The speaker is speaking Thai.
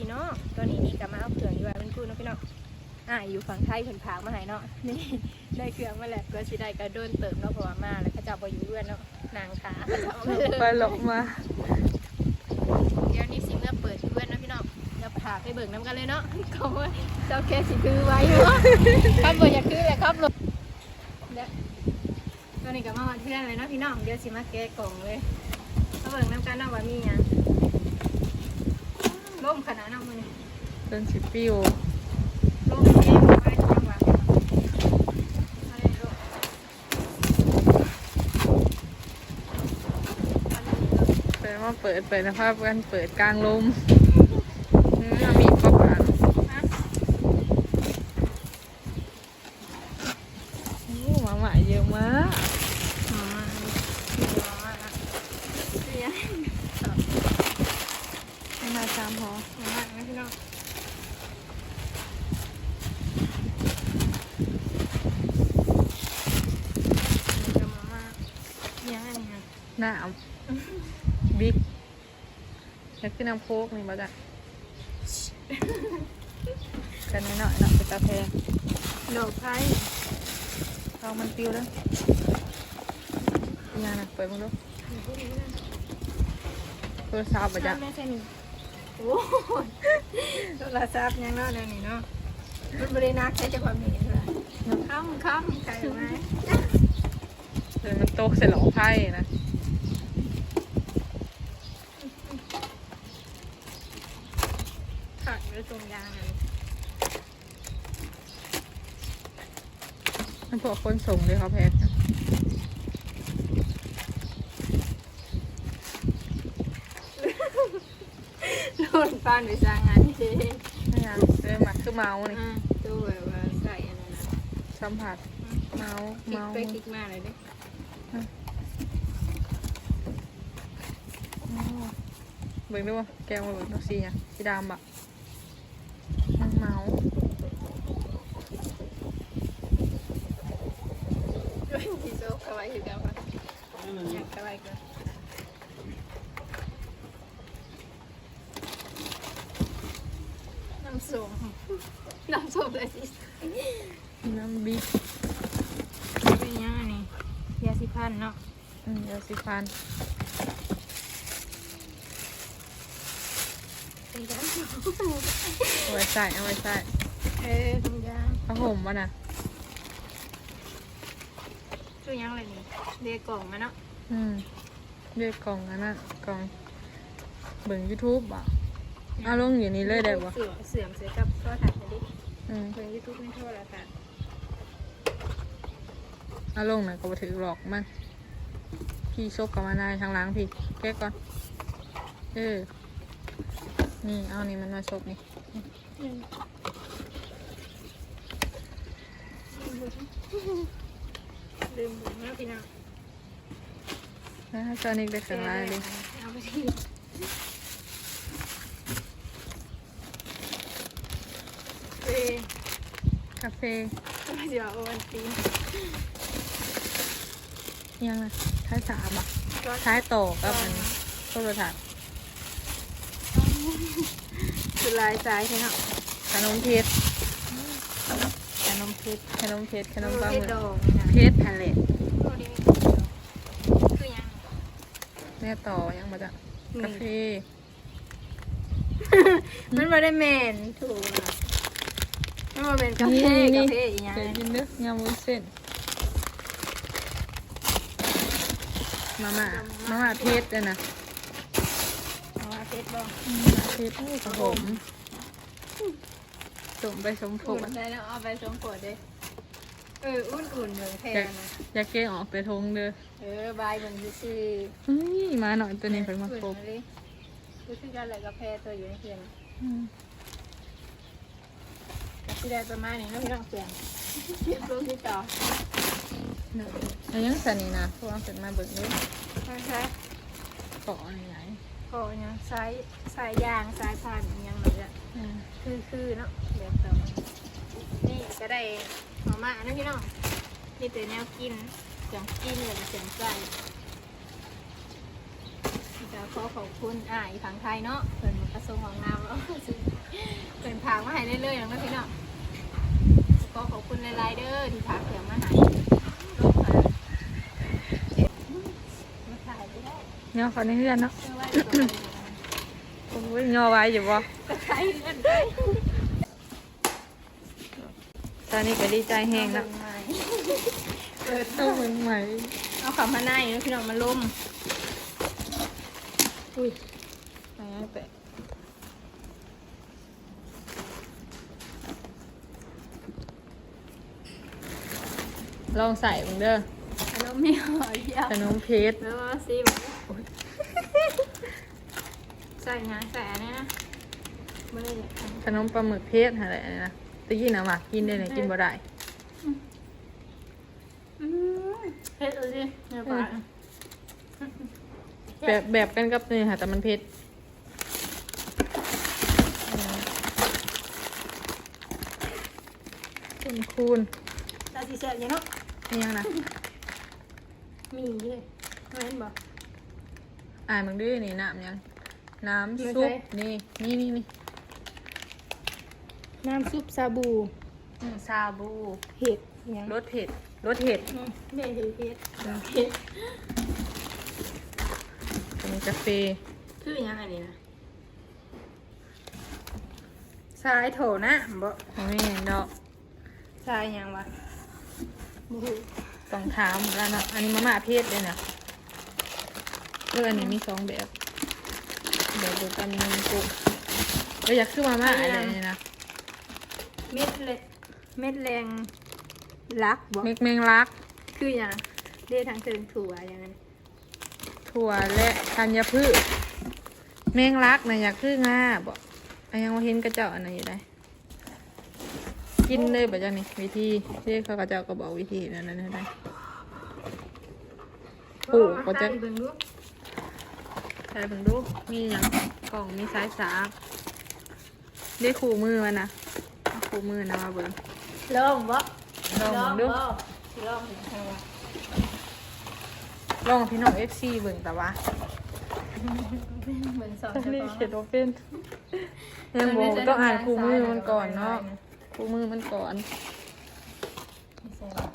พี่น้องตอนนี้นี่ก็มาเอาเครื่องอยู่ว่ามันพูดเนาะพี่น้องอ่าอยู่ฝั่งไทยเพิ่นพากมาให้เนาะนี่ได้เครื่องมาแล้วก็สิได้ก็โดนเติมเนาะเพราะว่ามาแล้วเขาเจ้าบ่อยู่ด้วยเนาะนางขาเขาเจ้าเอามาเลยไปหลบมา เดี๋ยวนี้สิเมื่อเปิดเพื่อนนะพี่น้องเดี๋ยวพาไปเบิกน้ำกันเลยเนาะเขาว่าเจ้าแค่สิถือไว้เนาะครับเบิกอยากถือเลยครับลงเดี๋ยวตอนนี้ก็มาวันเพื่อนเลยเนาะพี่น้องเดี๋ยวสิมาแกะกล่องเลยมาเบิกน้ำกันเนาะว่ามีหยัง ล่มขนาดนั้นมันนี่เป็นสิปิวล่มเองไปจังหวะอะไรลูกอะไรลูกเป็นว่าเปิดเปิดนะภาพกันเปิดกลางลมอืมมีข้าวผัด ฮะ โอ้หมาหมาเยอะมาก อ๋ออ๋อเสีย ให้มาตามหอมาม่าไหมพี่น้องนี่ก็มาม่าเนี่ยอันนี้นะหน้าบิ๊กอยากกินน้ำโค้กนี่มาจ้ะกันหน่อยๆเนาะเป็นกาแฟดอกไผ่เอามันปิวแล้วยังนะเปิดมึงดูโทรศัพท์มาจ้ะแม่แค่นี้ โอ้ยโทรศัพท์ยังเนาะเดี๋ยวนี้เนาะมันบริณักใช้จะความเห็นเลยค้ำค้ำใครไหมเดี๋ยวมันโตกใส่หลอไพ่นะขัดหรือตรงยางอะไรมันพวกคนส่งเลยเขาแพ็ค นะโดนฟันไปสร้างงานที่ไม่ยังเออมาคือเมาส์นี่อ่าตู้แบบว่าใส่อันนั้นนะสัมผัสเมาส์คลิกเมาส์ไปคลิกมาเลยเด้อ๋อเบิ่งดูว่าแกวมาเบิ่งดูสีอะสีดำอะมันเมาส์ที่โซ่กระไว้อยู่กันปะอยากกระไว้กันน้ำส้ม น้ำส้มเลยสิน้ำบิ๊กเป็นยังไงนี่ยาสีฟันเนาะอืมยาสีฟันเป็นยังเอาไว้ใส่เอาไว้ใส่เอ้ยทุกอย่างผ้าห่มวะน่ะทุกอย่างเลยนี่เรียกกล่องมาเนาะอืมเรียกกล่องอันนั้นกล่องเบิ่งยูทูบอะเอาลงอยู่นี่เลยได้ปะเสื่อมเสื่อมเสียกับโทรทัศน์ไปดิอืม เบิ่งยูทูบในโทรศัพท์เอาลงน่ะก็บ่ถือหรอกมัน พี่ซกกับมานายทางหล้างพี่แกะก่อนเออนี่เอานี่มันมาซกนี่ลืมบุญแล้วพี่น้องนะจอนิกได้ถึงลายเลยเอาไปที่เอ้ย กาแฟไม่เดี๋ยวเอาวันตีนยังนะท้ายสามอะก็ท้ายโตกับมันโทรทัศน์คือลายสายใช่เนาะขนมเพชรขนมเพชรขนมเพชรขนมปลาหเพมึชรกดองนี่นะเพชรแผ่นเหล็กโอ้นี่มีเพชรดองคือยังแม่ต่อยังมาจากกาแฟมันไม่ได้แมนถูก อะมันมาเป็นกาแฟกาแฟอีกอย่างเคยกินเด้อยำวุ้นเส้นมาม่ามาม่าเพชรเลยนะเอาว่าเพชรบ้างอืมเพชรกับผมสมไปสมผอุ่มนได้แล้วเอาไปสมโปรดเลยเอออุ่นๆเลยแทอยากนนะอยากเก้ออกไปทงเด้อเออบายมันซื่อเฮ้ยมาหน่อยตัวนี้เพิ่นมาครบเลยรู้สึกกันเลยกาแฟตัวอยู่ในเขื่อนอืมกับ ที่ได้ประมาณนี้แล้วพี่น้องเขื่อนเรียบร้ที่ต่อแล้วยังสันนี่นะพราะว่าเพิ่นมาเบิ่งเด้อไม่ใช่เกาะอะไรไหนโอ้ยังสายสายยางสายพันยังเลยอะอืมคือคือเนาะเดี๋ยวต่อนี่ก็ได้มาม่านะพี่น้องนี่แต่แนวกินเสียงกินเลยเสียงใจจะขอขอบคุณอ่าอีกทางไทยเนาะเพิ่นมากระทรวงของน้ำแล้วเรื่อยๆอย่างนั้นพี่น้องก็ขอบคุณหลายๆ เด้อที่ทักเสียงมาหาลงมามาถ่ายไปได้ย่อเขาในเฮือนเนาะเชื่อว่าจะเป็นอย่างนั้นโอ้ยย่อไว้อยู่บ่ก็ใช้เงินได้ตอนนี้ก็ดีใจแห้งแล้วเปิดเอาเหมือนใหม่เอาขามาในแล้วพี่น้องมาล้มอุ้ยไปให้แป ลองใส่มึงเด้อขนมไม่หอยเดียวขนมเพชรแล้วก็ซิมใส่งานใส่อันนี้นะไม่ได้อยากทขนมปลาหมึกเพชรอะไรนะตะกี้นะมากินได้เลยกินบ่ได้ำอืมเผ็ดเลยสิเนื้อปลาแบบแบบกันกับนี่ค่ะแต่มันเผ็ดคุณคูณตาสีแสบยังเนาะ นี่ยังนะมีเลยไม่เห็นบอกอ่านมึงด้วยนี่น้ำยัง น้ำไม่ซุปใช่นี่นี่นี่นี่น้ำซุปซาบูอืมซาบูเห็ดยังรสเผ็ดรสเผ็ดอืมไม่เห็ดเห็ดเห็ดเป็นกาแฟคือยังอันนี้นะทรายโถนะบ่ของแม่ดอกทรายยังวะ บูฮูต้องถามแล้วนะอันนี้มาม่าเพชรเลยนะเอออันนี้มีสองแบบแบบเดียวกันมีกุ้งเอออยากคือมาม่าอะไรเนี่ยนะเม็ดเล็ดเม็ดแรงลักบ่เมกแมงลัก คือยังเรียกทางเชิงถั่วอย่างนั้นถั่วและธัญพืชแมงลักนะอยากคืองาบอกอันยังว่าเห็นกระเจ้าอันไหนอยู่ได้ กินเลยแบบจ้านี่วิธีที่เขากระเจ้าก็บอกวิธีนั่นนั่นนั่นได้โอ้ก็จะเบิ่งดูใส่เบิ่งดูมีอย่างกล่องมีสายสากได้ขู่มือมันนะเอาขู่มือนะมาเบิ่งลองบ่ลองเบิ่งดูบ่สิลองเห็นทางว่าลองพี่น้องเอฟซีเบิ่งแต่ว่าเหมือนสอนตอนเฉนี้พาะเขียนว่าเป็นยังบอกต้องอ่านคู่มือมันก่อนเนาะ คู่มือมันก่อนไม่ใช่